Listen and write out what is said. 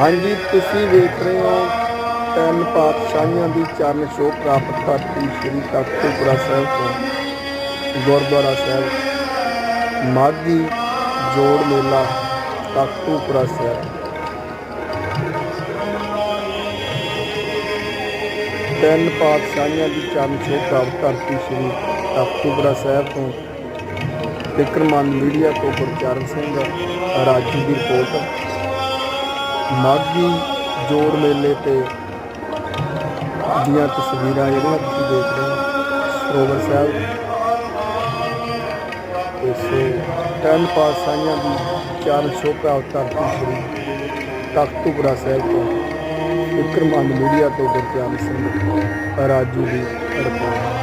ਹਾਂਜੀ, ਤੁਸੀਂ ਵੇਖ ਰਹੇ ਹੋ ਤਿੰਨ ਪਾਤਸ਼ਾਹੀਆਂ ਦੀ ਚਰਨ ਛੋਹ ਪ੍ਰਾਪਤ ਧਰਤੀ ਸ੍ਰੀ ਤਖਤੂਪੁਰਾ ਸਾਹਿਬ ਤੋਂ, ਗੁਰਦੁਆਰਾ ਸਾਹਿਬ, ਮਾਘੀ ਜੋੜ ਮੇਲਾ, ਤਖਤੂਪੁਰਾ ਸਾਹਿਬ। ਤਿੰਨ ਪਾਤਸ਼ਾਹੀਆਂ ਦੀ ਚਰਨ ਛੋਹ ਪ੍ਰਾਪਤ ਧਰਤੀ ਸ੍ਰੀ ਤਖਤੂਪੁਰਾ ਸਾਹਿਬ ਤੋਂ ਵਿਕਰਮਾਨ ਮੀਡੀਆ ਤੋਂ ਗੁਰਚਰਨ ਸਿੰਘ ਰਾਜੂ ਦੀ ਰਿਪੋਰਟ। ਮਾਘੀ ਜੋੜ ਮੇਲੇ ਤੇ ਦੀਆਂ ਤਸਵੀਰਾਂ ਜਿਹੜੀਆਂ ਤੁਸੀਂ ਦੇਖ ਰਹੇ ਹੋ, ਸਰੋਵਰ ਸਾਹਿਬ। ਇਸ ਟਨ ਪਾਸਾਈਆਂ ਦੀ ਚਾਰ ਸ਼ੋਭਾ ਧਰਤੀ ਸ੍ਰੀ ਤਖਤੂਪੁਰਾ ਸਾਹਿਬ ਤੋਂ ਵਿਕਰਮਾਨ ਮੀਡੀਆ ਤੋਂ ਗੁਰਚਰਨ ਸਿੰਘ ਰਾਜੂ ਦੀ ਰਿਪੋਰਟ